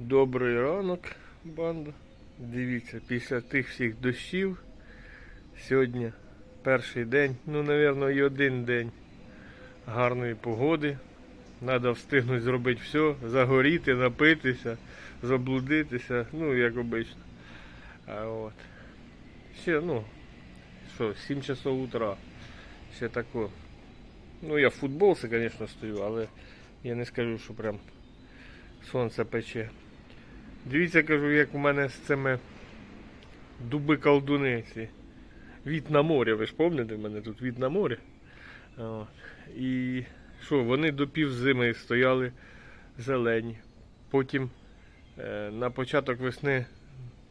Добрий ранок, банда. Дивіться, після тих всіх дощів сьогодні перший день, ну, напевно, і один день гарної погоди. Треба встигнути зробити все, загоріти, напитися, заблудитися, ну, як обично. А от. Ще, ну, що, 7 часов утра. Ще тако. Ну, я в футболці, звісно, стою, але я не скажу, що прям сонце пече. Дивіться, кажу, як у мене з цими дуби колдуниці. Від на море, ви ж пам'ятаєте, в мене тут від на море. І що, вони до півзими стояли зелені. Потім е, на початок весни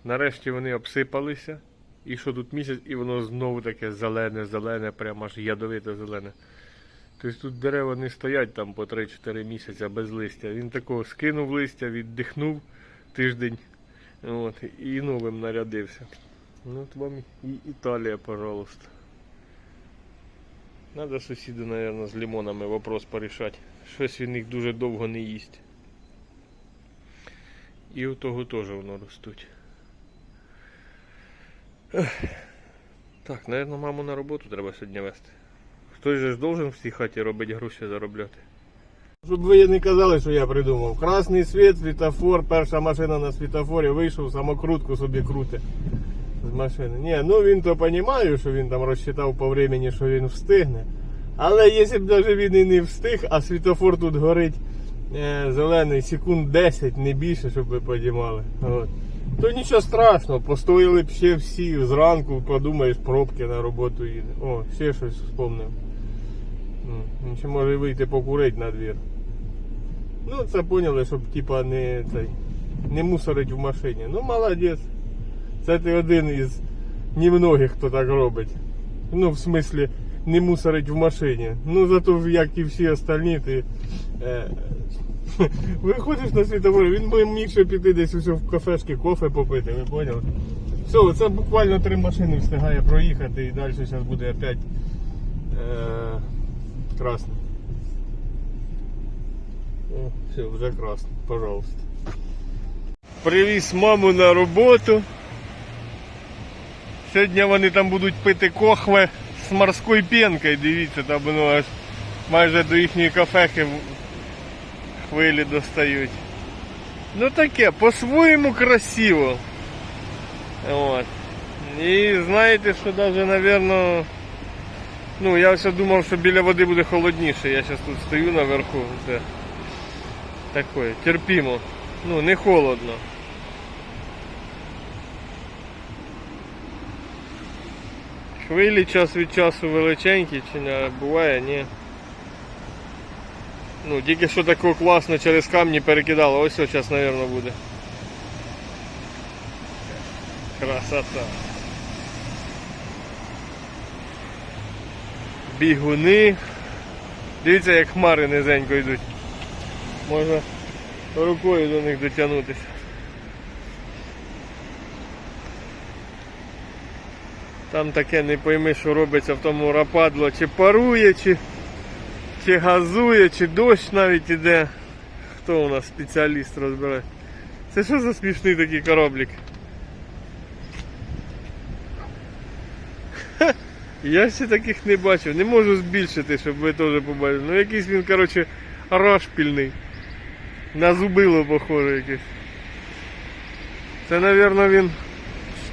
нарешті вони обсипалися. І що тут місяць, і воно знову таке зелене, зелене, прямо аж ядовите зелене. Тобто тут дерева не стоять там по 3-4 місяці без листя. Він такого скинув листя, віддихнув тиждень от, і новим нарядився. Ну, от вам і Італія, пожалуйста. Надо сусіду, мабуть, з лимонами вопрос порішати. Щось він їх дуже довго не їсть. І у того теж воно ростуть. Так, мабуть, маму на роботу треба сьогодні вести. Хтось же ж должен в цій хаті робити гроші заробляти. Щоб ви не казали, що я придумав. Красний світ, світофор, перша машина на світофорі вийшов, самокрутку собі крути з машини. Ні, ну він то розуміє, що він там розчитав по времени, що він встигне. Але якщо б навіть він і не встиг, а світофор тут горить е, зелений секунд 10, не більше, щоб ви розуміли. От. То нічого страшного, постояли б ще всі зранку, подумаєш, пробки на роботу їде. О, ще щось вспомнив. Ще може вийти покурити на двір. Ну, це поняли, щоб типа не цей не мусорить в машині. Ну, молодець. Це ти один із немногих, хто так робить. Ну, в смислі, не мусорить в машині. Ну, зато, як і всі остальні, ти. Е, виходиш на світофор, він міг ще піти десь усе в кафешки кофе попити, ви поняли? Все, це буквально три машини встигає проїхати і далі зараз буде опять е, красно. Все, вже красно, пожалуйста. Привіз маму на роботу. Сьогодні вони там будуть пити кохве з морською пенкою, дивіться, там воно аж майже до їхньої кафехи хвилі достають. Ну таке, по-своєму красиво. От. І знаєте, що навіть, напевно, ну я все думав, що біля води буде холодніше. Я зараз тут стою наверху. Це таке, терпімо. Ну, не холодно. Хвилі час від часу величенькі, чи не буває, ні. Ну, тільки що такого класно через камні перекидало. Ось ось зараз, мабуть, буде. Красота. Бігуни. Дивіться, як хмари низенько йдуть. Можна рукою до них дотягнутися. Там таке не пойми, що робиться в тому рападло, чи парує, чи, чи газує, чи дощ навіть іде. Хто у нас спеціаліст розбирає? Це що за смішний такий кораблик? Ха, Я ще таких не бачив, не можу збільшити, щоб ви теж побачили. Ну якийсь він, коротше, розпільний. На зубило похоже якесь. Це, мабуть, він.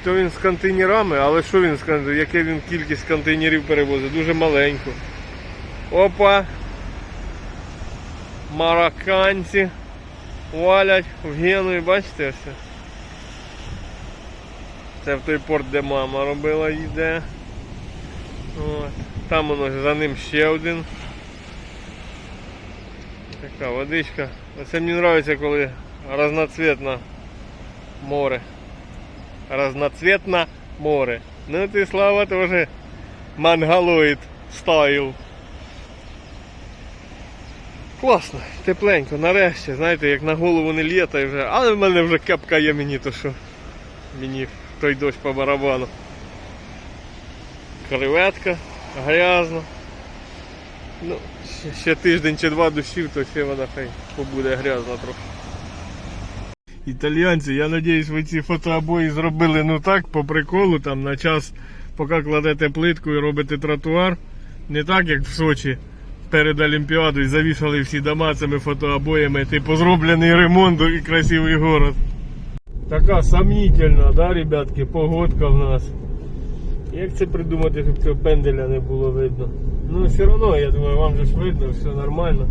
Що він з контейнерами, але що він з контейнерами? Яке він кількість контейнерів перевозить? Дуже маленьку. Опа! Марокканці валять в Гену, бачите все? Це в той порт, де мама робила їде. От. Там воно за ним ще один. Така водичка. Оце мені подобається, коли разноцветне море разноцветно море. Ну ты, Слава, тоже мангалоид стайл. Класно, тепленько, нарешті, знаєте, як на голову не літа вже, але в мене вже кепка є мені, то що мені той дощ по барабану. Креветка, грязно. Ну, ще, тиждень чи два дощів, то ще вона хай побуде грязна трохи. Італіянці, я надіюсь, ви ці фотообої зробили ну так, по приколу, там на час, поки кладете плитку і робите тротуар. Не так, як в Сочі перед Олімпіадою завішали всі дома цими фотообоями, типу зроблений ремонт і красивий город. Така сомнительна, да, ребятки, погодка в нас. Як це придумати, щоб цього пенделя не було видно? Ну, все одно, я думаю, вам же ж видно, все нормально.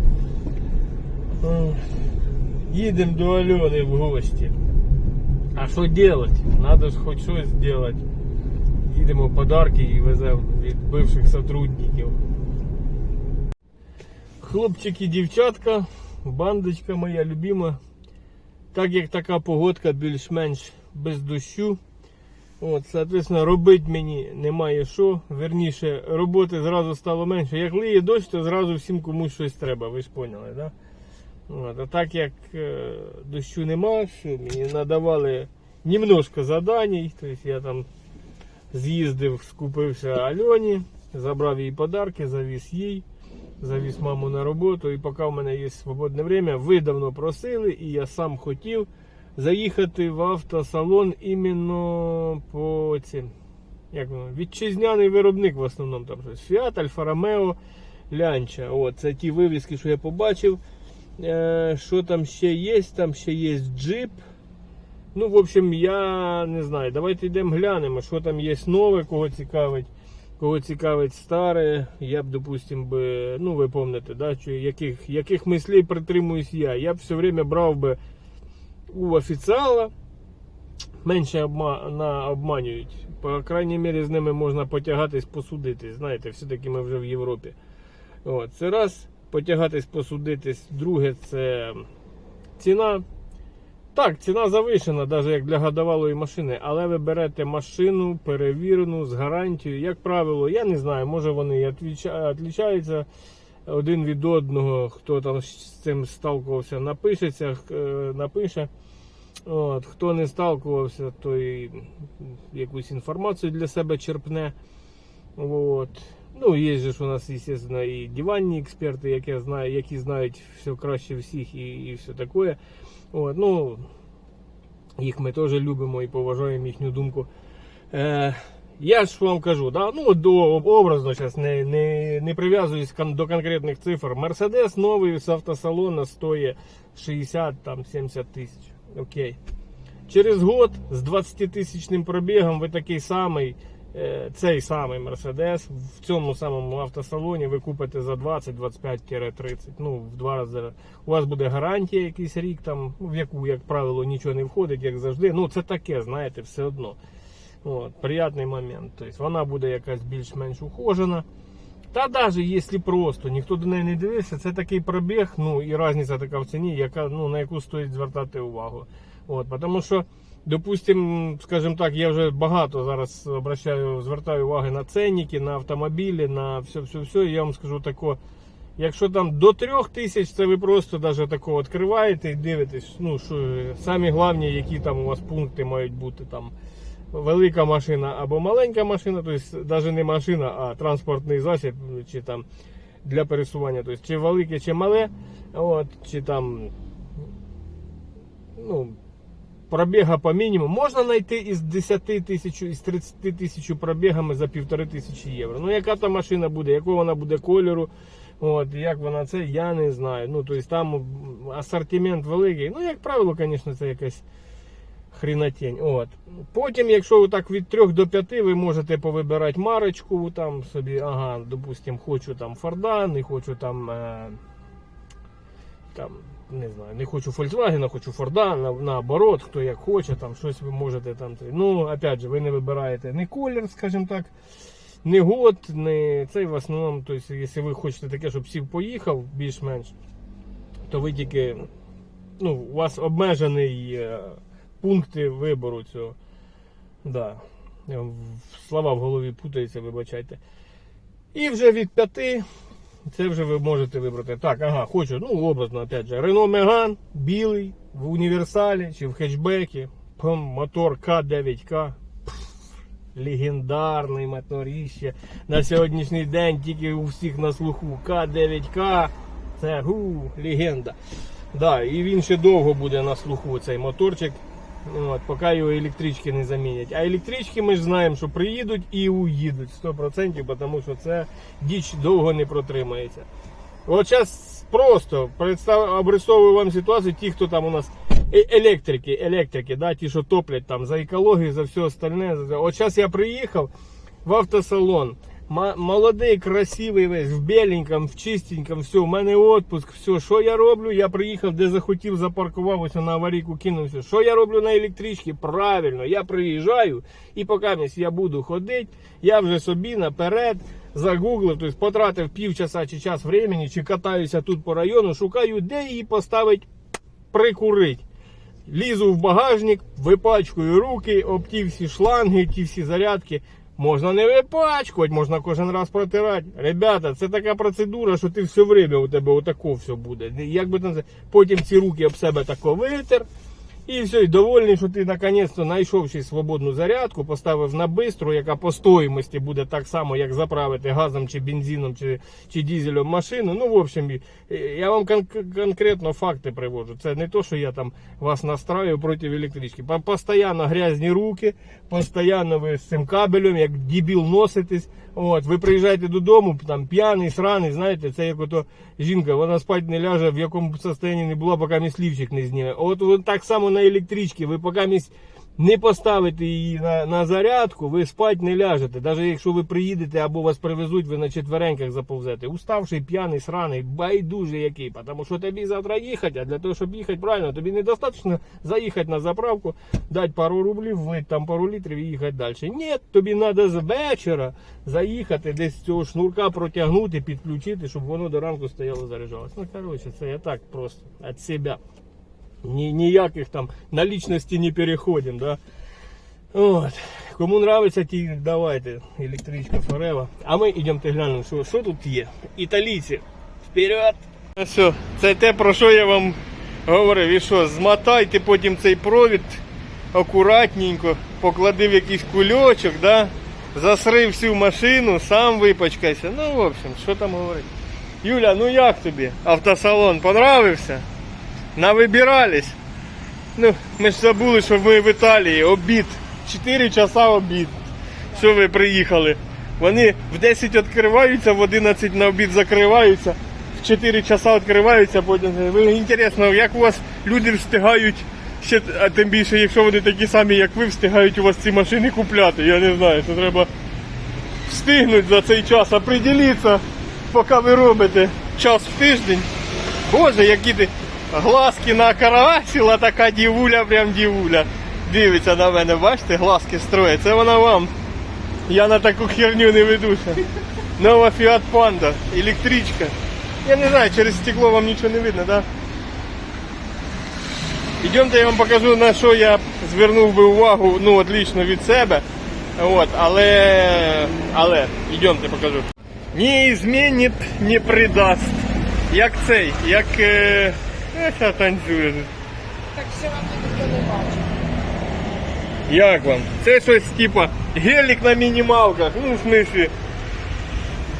Їдемо до Альони в гості. А що робити? Надо ж хоч щось зробити. Їдемо подарки і веземо від бивших сотрудників. Хлопчики, дівчатка, бандочка моя любима. Так як така погодка більш-менш без дощу. От, соответственно, робити мені немає що. Верніше, роботи зразу стало менше. Як лиє дощ, то зразу всім комусь щось треба, ви ж поняли, да? От, а так як е, дощу нема, що мені надавали немножко заданій, тобто я там з'їздив, скупився Альоні, забрав їй подарки, завіз їй, завіз маму на роботу. І поки в мене є свободне время, ви давно просили, і я сам хотів заїхати в автосалон іменно по цим. Як воно? Вітчизняний виробник в основному там щось. Fiat, Alfa Romeo, Lancia. От, це ті вивіски, що я побачив. Е, що там ще є? Там ще є джип. Ну, в общем, я не знаю. Давайте йдемо глянемо, що там є нове, кого цікавить. Кого цікавить старе, я б, допустим, би, ну ви пам'ятаєте, да, яких, яких мислей притримуюсь я. Я б все время брав би у офіціала, менше обма, обманюють. По крайній мірі з ними можна потягатись, посудитись. Знаєте, все-таки ми вже в Європі. От, це раз, потягатись, посудитись. Друге, це ціна. Так, ціна завишена, навіть як для годовалої машини, але ви берете машину перевірену з гарантією. Як правило, я не знаю, може вони і відлічаються один від одного, хто там з цим сталкувався, напишеться, е, напише. От, хто не сталкувався, той якусь інформацію для себе черпне. От. Ну, є ж у нас, звісно, і диванні експерти, які знають, які знають все краще всіх і, і все таке. От, ну, їх ми теж любимо і поважаємо їхню думку. Е, я ж вам кажу, да, ну до образно зараз не, не, не прив'язуюсь до конкретних цифр. Мерседес новий з автосалону стоїть 60-70 тисяч. Окей. Через год з 20 тисячним пробігом ви такий самий, е, цей самий Мерседес в цьому самому автосалоні ви купите за 20-25-30. Ну, в два рази. У вас буде гарантія якийсь рік, там, в яку, як правило, нічого не входить, як завжди. Ну, це таке, знаєте, все одно. От, приятний момент. Тобто вона буде якась більш-менш ухожена. Та навіть якщо просто ніхто до неї не дивився, це такий пробіг, ну і різниця така в ціні, яка, ну, на яку стоїть звертати увагу. От, тому що, допустим, скажімо так, я вже багато зараз обращаю, звертаю уваги на ценники, на автомобілі, на все-все-все. Я вам скажу тако, якщо там до трьох тисяч, це ви просто навіть тако відкриваєте і дивитесь, ну, що самі головні, які там у вас пункти мають бути там велика машина або маленька машина, тобто навіть не машина, а транспортний засіб, чи там для пересування, тобто чи велике, чи мале, от, чи там ну, пробіга по мінімуму. Можна знайти із 10 тисяч, із 30 тисяч пробігами за півтори тисячі євро. Ну, яка та машина буде, якого вона буде кольору, от, як вона це, я не знаю. Ну, тобто там асортимент великий. Ну, як правило, звісно, це якась хрінатень. От. Потім, якщо так від 3 до 5, ви можете повибирати марочку, там собі, ага, допустим, хочу там Форда, не хочу там, е, там, не знаю, не хочу Volkswagen, хочу Форда, на, наоборот, хто як хоче, там щось ви можете там. Ну, опять же, ви не вибираєте не колір, скажімо так. Не год, не цей в основному, тобто, якщо ви хочете таке, щоб сів поїхав більш-менш, то ви тільки, ну, у вас обмежений е, пункти вибору цього. Да. Слова в голові путаються, вибачайте. І вже від п'яти це вже ви можете вибрати. Так, ага, хочу, ну образно, опять же, Renault Megane, білий, в універсалі чи в хетчбекі, пам, мотор К9К. Легендарний моторіще. На сьогоднішній день тільки у всіх на слуху К9К. Це гу, легенда. Да, і він ще довго буде на слуху цей моторчик. От, поки його електрички не замінять. А електрички ми ж знаємо, що приїдуть і уїдуть 100%, тому що це діч довго не протримається. От зараз просто представ, обрисовую вам ситуацію, ті, хто там у нас е- електрики, електрики, да, ті, що топлять там за екологію, за все остальне. От зараз я приїхав в автосалон. Молодий, красивий весь, в беленькому, в чистенькому, все, у мене отпуск, все. Що я роблю? Я приїхав, де захотів, запаркував, ось на аварійку кинувся. Що я роблю на електричці? Правильно, я приїжджаю і поки я буду ходити, я вже собі наперед загуглив, тобто потратив півчаса чи час времени, чи катаюся тут по району, шукаю, де її поставити прикурить. Лізу в багажник, випачкую руки, об ті всі шланги, ті всі зарядки. Можна не випачкувати, можна кожен раз протирати. Ребята, це така процедура, що ти все время у тебе отако все буде. Як би там потім ці руки об себе тако витер. І все, і довольний, що ти наконець-то знайшов ще свободну зарядку, поставив на бистру, яка по стоїмості буде так само, як заправити газом чи бензином, чи, чи дізелем машину. Ну, в общем, і я вам кон- конкретно факти приводжу. Це не то, що я там вас настраю проти електрички. По- Постоянно грязні руки, постійно ви з цим кабелем, як дебіл носитесь. От, ви приїжджаєте додому, там п'яний, сраний, знаєте, це як ото жінка, вона спать не ляже, в якому б состоянні не була, поки міслівчик не зніме. От, от так само на електричці, ви поки місь не поставите її на, на зарядку, ви спать не ляжете. Навіть якщо ви приїдете або вас привезуть, ви на четвереньках заповзете. Уставший, п'яний, сраний, байдуже який. Тому що тобі завтра їхати, а для того, щоб їхати правильно, тобі недостатньо заїхати на заправку, дати пару рублів, влити там пару літрів і їхати далі. Ні, тобі треба з вечора заїхати, десь цього шнурка протягнути, підключити, щоб воно до ранку стояло заряджалось. Ну, коротше, це я так просто від себе. Ні, ніяких там на не переходимо, да? От. Кому нравиться, давайте. Електричка Форева. А ми йдемо глянемо, що, що тут є. Італійці. Вперед! Все, це те, про що я вам говорив. І що, змотайте потім цей провід акуратненько, поклади в якийсь кульочок, да? засрив всю машину, сам випачкайся. Ну, в общем, що там говорити. Юля, ну як тобі? Автосалон понравився? Навибирались. Ну, ми ж забули, що ми в Італії. Обід. 4 часа обід. Що ви приїхали? Вони в 10 відкриваються, в 11 на обід закриваються, в 4 часа відкриваються, потім. Ви інтересно, як у вас люди встигають, ще, а тим більше, якщо вони такі самі, як ви, встигають у вас ці машини купляти. Я не знаю, це треба встигнути за цей час, а приділитися, поки ви робите час в тиждень. Боже, які ти глазки накарасила, така дівуля, прям дівуля. Дивиться на мене, бачите, глазки строїть. Це вона вам. Я на таку херню не ведуся. Нова Fiat Panda, електричка. Я не знаю, через стекло вам нічого не видно, так? Да? Ідемте, я вам покажу, на що я звернув би увагу, ну, от лічно від себе. От, але, але, ідемте, покажу. Не змінить, не придасть. Як цей, як. Е... Esa танцює. Так все вам ніхто не бачить. Як вам? Це щось типа гелік на мінімалках, ну в смислі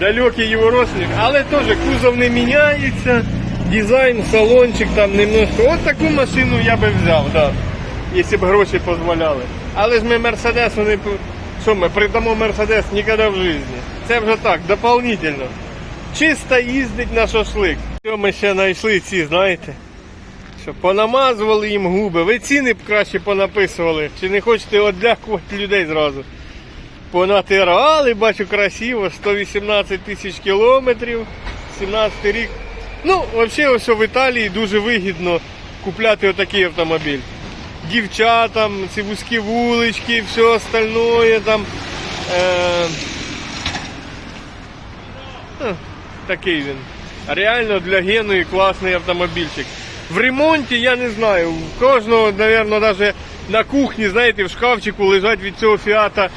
далекий його розмір, але теж кузов не міняється, дизайн, салончик там немножко. От таку машину я би взяв, да, якщо б гроші дозволяли. Але ж ми Мерседесу не що ми придамо Мерседес ніколи в житті. Це вже так, дополнительно. Чисто їздить на шашлик. Що ми ще знайшли ці, знаєте? Що понамазували їм губи. Ви ціни б краще понаписували. Чи не хочете одлякувати людей зразу? Понатирали, бачу, красиво, 118 тисяч кілометрів, 17 рік. Ну, взагалі, ось в Італії дуже вигідно купляти отакий автомобіль. Дівчатам, ці вузькі вулички, все остальное там. Е... ну, Такий він. Реально для Геної класний автомобільчик. В ремонті я не знаю. У кожного, мабуть, навіть на кухні, знаєте, в шкафчику лежать від цього фіата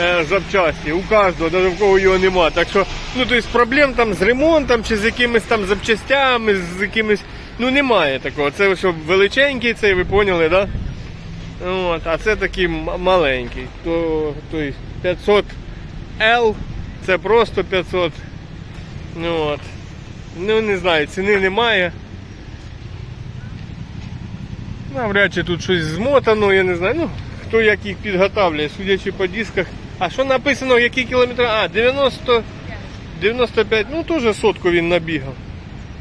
е, запчасті. У кожного, навіть в кого його нема. Так що, ну тобто проблем там з ремонтом чи з якимись там запчастями, з якимись. Ну немає такого. Це що величенький цей, ви поняли? Да? От, а це такий маленький. То, то 500 L, це просто 500. Ну от. Ну не знаю, ціни немає. Навряд чи тут щось змотано, я не знаю. Ну, хто як їх підготавлює, судячи по дисках. А що написано, який кілометр? А, 90, 95, ну теж сотку він набігав.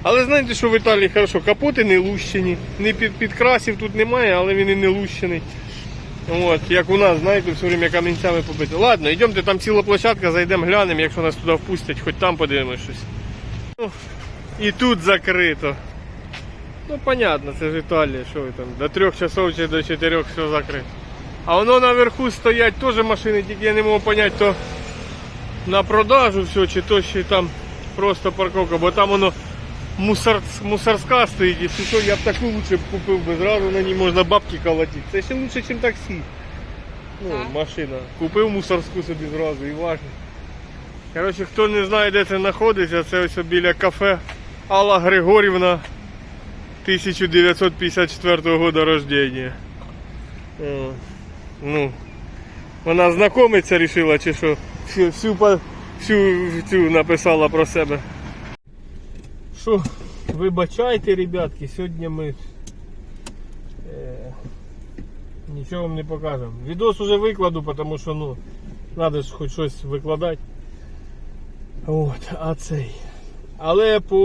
Але знаєте, що в Італії хорошо, капоти не лущені, не під, підкрасів тут немає, але він і не лущений. От, як у нас, знаєте, все время камінцями побити. Ладно, йдемте, там ціла площадка, зайдемо, глянемо, якщо нас туди впустять, хоч там подивимось щось. Ну, і тут закрито. Ну, понятно, це ж Італія, що ви там, до трьох часов чи до чотирьох все закрито. А воно наверху стоять теж машини, тільки я не можу зрозуміти, то на продажу все, чи то ще там просто парковка, бо там воно мусор, мусорська стоїть, і що, я б таку лучше б купив би, зразу на ній можна бабки колотити. Це ще лучше, ніж таксі. Ну, машина. Купив мусорську собі зразу і важно. Коротше, хто не знає, де це знаходиться, це ось біля кафе Алла Григорівна 1954 года рождения. Ну, вона знайомиться рішила, чи що всю, всю, всю цю написала про себе. Що, вибачайте, ребятки, сьогодні ми е, нічого вам не покажемо. Відос уже викладу, тому що ну, треба ж хоч щось викладати. От, а цей. Але по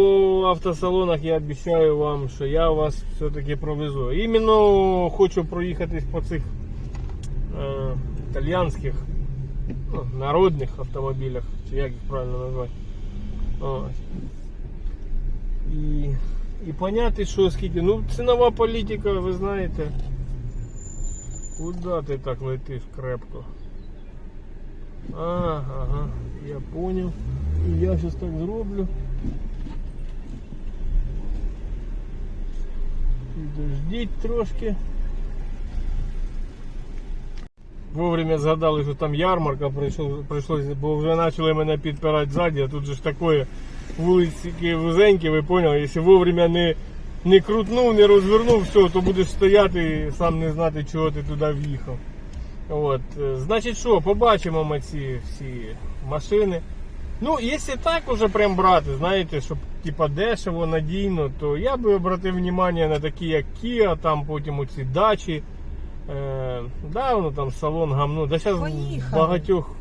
автосалонах я обіцяю вам, що я вас все-таки провезу. Іменно хочу проїхатись по цих е, італіянських ну, народних автомобілях, чи як їх правильно назвати. Ось. І, і поняти, що скільки. Ну, цінова політика, ви знаєте. Куда ти так летиш крепко? А, ага, я понял. І я зараз так зроблю. Дождіть трошки. Вовремя згадали, що там ярмарка прийшлося, бо вже почали мене підпирати ззаді, а тут же ж таке вулиці вузенькі, ви поняли, якщо вовремя не, не крутнув, не розвернув, все, то будеш стояти і сам не знати, чого ти туди в'їхав. От, е, значить що, побачимо ми ці всі машини. Ну, якщо так уже прям брати, знаєте, щоб типа дешево, надійно, то я би обратив увагу на такі, як Kia, там потім оці дачі. Е, да, воно там салон гамно. Да зараз Поїхали. багатьох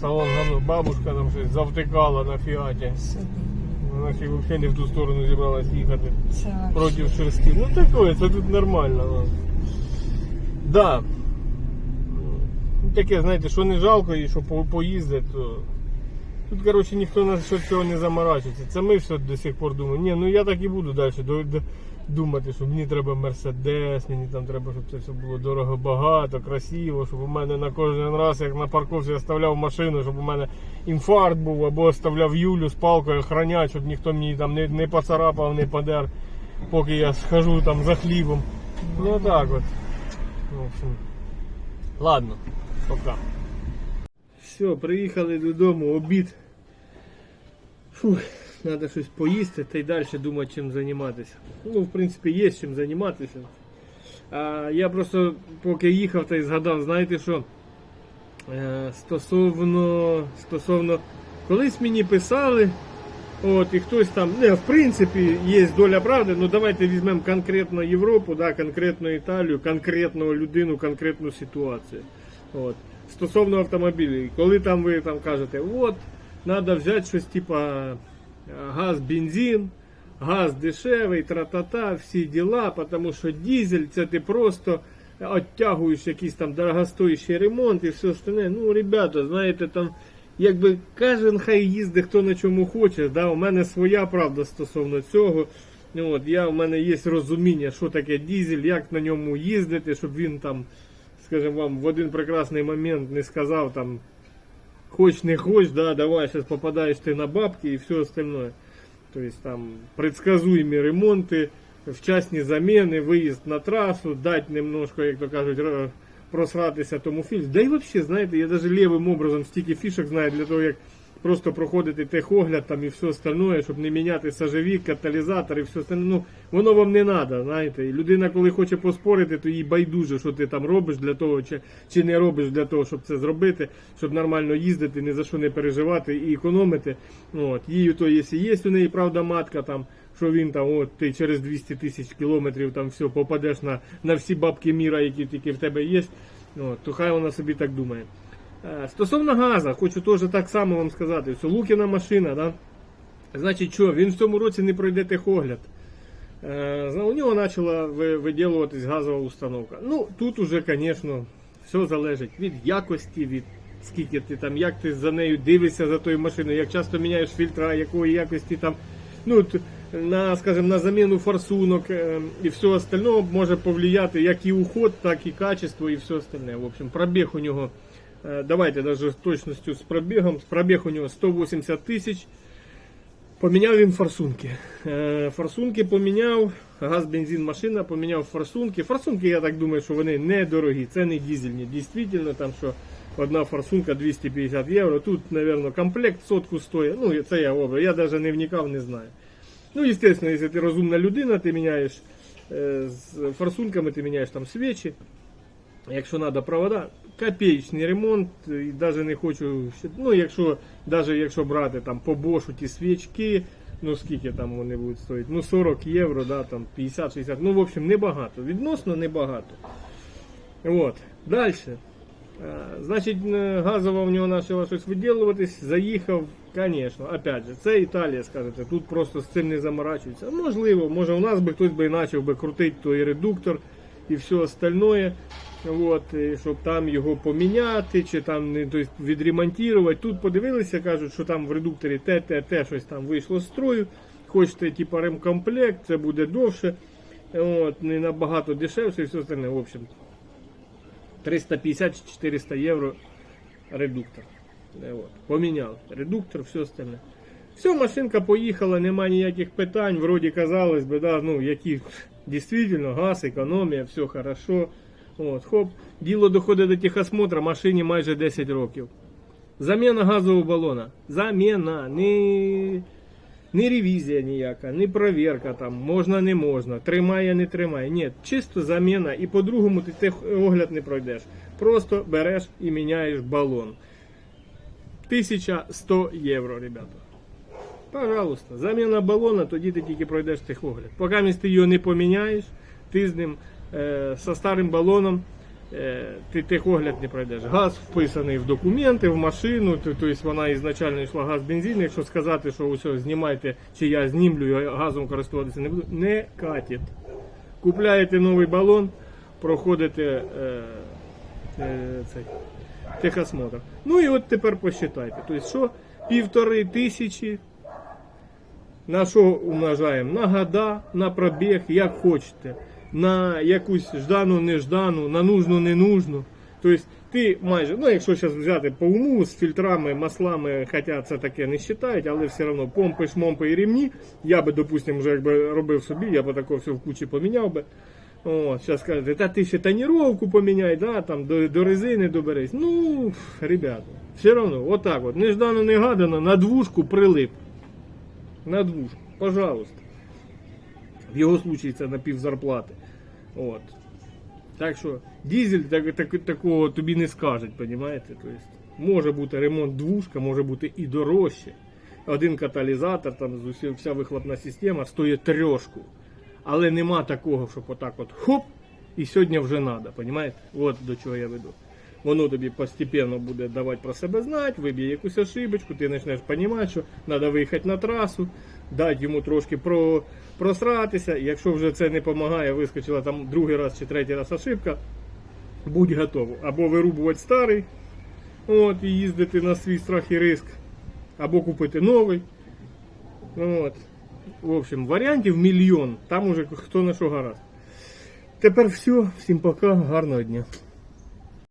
салон гамно. Бабушка там щось завтикала на фіаті. Вона ще взагалі не в ту сторону зібралась їхати Це проти шерсті. Ну такое, це тут нормально. Ну. Да. Таке, знаєте, що не жалко і що поїздить, то. Тут, коротше, ніхто на що цього не заморачується. Це ми все до сих пор думаємо. Ні, ну я так і буду далі думати, що мені треба мерседес, мені там треба, щоб це все було дорого, багато, красиво, щоб у мене на кожен раз, як на парковці я ставляв машину, щоб у мене інфаркт був, або оставляв Юлю з палкою охранять, щоб ніхто мені там не, не поцарапав, не подер, поки я схожу там за хлібом. Ну так от. В общем. Ладно, пока. Все, приїхали додому, обід. Фух, треба щось поїсти та й далі думати, чим займатися. Ну, в принципі, є чим займатися. А я просто поки їхав та й згадав, знаєте що? Е, стосовно, стосовно, колись мені писали, от, і хтось там, не, в принципі, є доля правди, ну давайте візьмемо конкретно Європу, да, конкретно Італію, конкретну людину, конкретну ситуацію. От. Стосовно автомобілів, коли там ви там кажете, от, треба взяти щось типа е, газ, бензин, газ дешевий, тра-та-та, всі діла, тому що дизель це ти просто оттягуєш якийсь там дорогостоящий ремонт і все остальне. Ну, ребята, знаєте, там якби кожен хай їздить хто на чому хоче. Да? У мене своя правда стосовно цього. От, я, У мене є розуміння, що таке дизель, як на ньому їздити, щоб він там, скажімо вам, в один прекрасний момент не сказав там, хоч не хоч, да, давай сейчас попадаєш ты на бабки и все остальное. То есть там предсказуємі ремонти, вчасні заміни, виїзд на трасу, дать немножко, як то кажуть, просратися тому фільму. Да і взагалі, знаєте, я навіть лівим образом стільки фішок знаю для того, як просто проходити техогляд там і все остальное, щоб не міняти сажевік, каталізатор і все остальне. Ну, воно вам не треба, знаєте. І людина, коли хоче поспорити, то їй байдуже, що ти там робиш для того, чи, чи не робиш для того, щоб це зробити, щоб нормально їздити, ні за що не переживати і економити. От. Їй то, якщо є у неї правда матка там що він там, от ти через 200 тисяч кілометрів там все, попадеш на, на всі бабки міра, які тільки в тебе є. От, то хай вона собі так думає. Е, Стосовно газа, хочу теж так само вам сказати, що Лукіна машина, да? значить що, він в цьому році не пройде техогляд. Е, У нього почала ви- виділуватись газова установка. Ну, тут уже, звісно, все залежить від якості, від скільки ти там, як ти за нею дивишся за тою машиною, як часто міняєш фільтра, якої якості там. Ну, на, скажімо, на заміну форсунок е, і все остальне може повлияти як і уход, так і качество, і все остальне. В общем, пробіг у нього, давайте даже з точністю з пробігом, пробіг у нього 180 тисяч. Поміняв він форсунки. Е, Форсунки поміняв, газ, бензин, машина, поміняв форсунки. Форсунки, я так думаю, що вони недорогі, це не дізельні. Дійсно, там що одна форсунка 250 євро. Тут, мабуть, комплект сотку стоїть. Ну, це я обрав. Я навіть не вникав, не знаю. Ну, звісно, якщо ти розумна людина, ти міняєш е, з форсунками, ти міняєш там свічі. Якщо треба провода, копеечний ремонт, і навіть не хочу, ну якщо навіть якщо брати там по бошу ті свічки, ну скільки там вони будуть стоїти, ну 40 євро, да, там 50-60, ну в общем небагато, відносно небагато. От. Далі. Значить, газова в нього почала щось виділуватись, заїхав, звісно, опять же, це Італія, скажете, тут просто з цим не заморачуються. Можливо, може у нас би хтось би і почав би крутити той редуктор і все остальное. От, щоб там його поміняти, чи там не тобто, відремонтувати. Тут подивилися, кажуть, що там в редукторі те, те, те, щось там вийшло з строю. Хочете типу, ремкомплект, це буде довше, от, не набагато дешевше і все остальне. В общем, 350-400 євро редуктор. Е, От. Поміняв редуктор, все остальне. Все, машинка поїхала, нема ніяких питань. Вроді казалось би, да, ну, які дійсно газ, економія, все хорошо. От, хоп. Діло доходить до техосмотра, машині майже 10 років. Заміна газового балона. Заміна. Не, не ревізія ніяка, не перевірка там, можна, не можна, тримає, не тримає. Ні, чисто заміна. І по-другому ти техогляд не пройдеш. Просто береш і міняєш балон. 1100 євро, ребята. Пожалуйста, заміна балона, тоді ти тільки пройдеш техогляд. Поки ти його не поміняєш, ти з ним е, со старим балоном е, ти техогляд не пройдеш. Газ вписаний в документи, в машину, тобто вона ізначально йшла газ бензин. Якщо сказати, що усе, знімайте, чи я знімлю, газом користуватися не буду, не катить. Купляєте новий балон, проходите е, е, цей, техосмотр. Ну і от тепер посчитайте. Тобто, що півтори тисячі на що умножаємо? На года, на пробіг, як хочете. На якусь ждану, неждану, на нужну, не нужну. Тобто ти майже, ну якщо зараз взяти по уму з фільтрами, маслами, хоча це таке не вважають, але все одно помпи, шмомпи і рівні. Я би, допустимо, вже якби робив собі, я би таке все в кучі поміняв би. О, зараз скажете, та ти ще тоніровку поміняй, да, там, до, до резини доберись. Ну, ребята, все одно, отак от, неждано, негадано, на двушку прилип. На двушку, пожалуйста. В його случаї це на пів зарплати. От. Так що дізель так, так, такого тобі не скажуть, розумієте? Тобто, може бути ремонт двушка, може бути і дорожче. Один каталізатор, там вся вихлопна система стоїть трьошку. Але нема такого, щоб отак от хоп, і сьогодні вже треба, розумієте? От до чого я веду. Воно тобі постепенно буде давати про себе знати, виб'є якусь ошибочку, ти почнеш розуміти, що треба виїхати на трасу, дати йому трошки про, просратися. Якщо вже це не допомагає, вискочила там другий раз чи третій раз ошибка, будь готовий. Або вирубувати старий, от, і їздити на свій страх і риск, або купити новий. От. В общем, варіантів мільйон. Там уже хто на що гаразд. Тепер все. Всім пока, гарного дня.